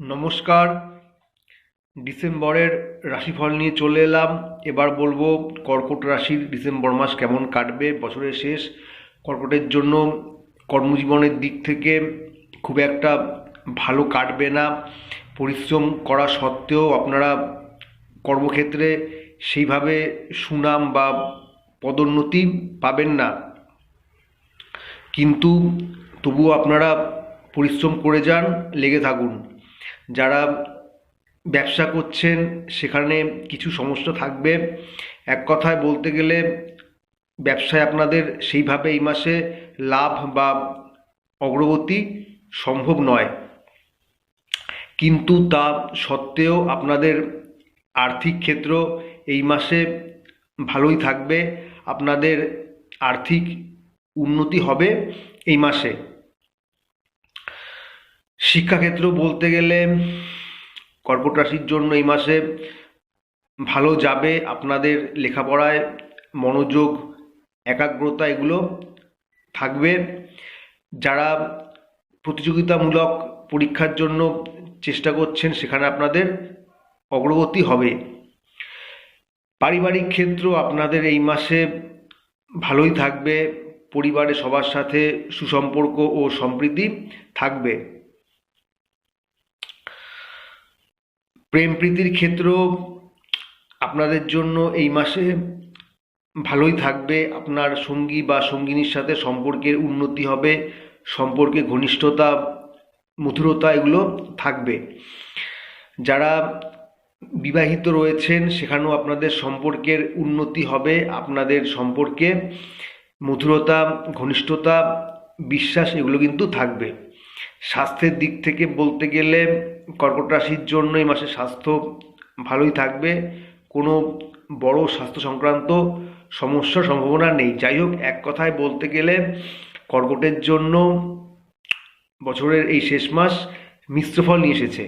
নমস্কার। ডিসেম্বরের রাশিফল নিয়ে চলে এলাম। এবার বলব কর্কট রাশির ডিসেম্বর মাস কেমন কাটবে বছরের শেষ। কর্কটের জন্য কর্মজীবনের দিক থেকে খুব একটা ভালো কাটবে না। পরিশ্রম করা সত্ত্বেও আপনারা কর্মক্ষেত্রে সেইভাবে সুনাম বা পদোন্নতি পাবেন না। কিন্তু তবুও আপনারা পরিশ্রম করে যান, লেগে থাকুন। যারা ব্যবসা করছেন, সেখানে কিছু সমস্যা থাকবে। এক কথায় বলতে গেলে, ব্যবসায় আপনাদের সেইভাবে এই মাসে লাভ বা অগ্রগতি সম্ভব নয়। কিন্তু তা সত্ত্বেও আপনাদের আর্থিক ক্ষেত্র এই মাসে ভালোই থাকবে। আপনাদের আর্থিক উন্নতি হবে এই মাসে। শিক্ষাক্ষেত্র বলতে গেলে কর্কট রাশির জন্য এই মাসে ভালো যাবে আপনাদের লেখাপড়ায়, মনোযোগ, একাগ্রতা এগুলো থাকবে। যারা প্রতিযোগিতামূলক পরীক্ষার জন্য চেষ্টা করছেন সেখানে আপনাদের অগ্রগতি হবে। পারিবারিক ক্ষেত্র আপনাদের এই মাসে ভালোই থাকবে, পরিবারে সবার সাথে সুসম্পর্ক ও সম্প্রীতি থাকবে। প্রেম প্রীতির ক্ষেত্র আপনাদের জন্য এই মাসে ভালোই থাকবে। আপনার সঙ্গী বা সঙ্গিনীর সাথে সম্পর্কের উন্নতি হবে, সম্পর্কে ঘনিষ্ঠতা, মধুরতা এগুলো থাকবে। যারা বিবাহিত রয়েছেন, সেখানেও আপনাদের সম্পর্কের উন্নতি হবে। আপনাদের সম্পর্কে মধুরতা, ঘনিষ্ঠতা, বিশ্বাস এগুলো কিন্তু থাকবে। স্বাস্থ্যের দিক থেকে বলতে গেলে কর্কট রাশির জন্য এই মাসে স্বাস্থ্য ভালোই থাকবে। কোনো বড় স্বাস্থ্য সংক্রান্ত সমস্যার সম্ভাবনা নেই। যাই হোক, এক কথায় বলতে গেলে কর্কটের জন্য বছরের এই শেষ মাস মিশ্র ফল নিয়ে এসেছে।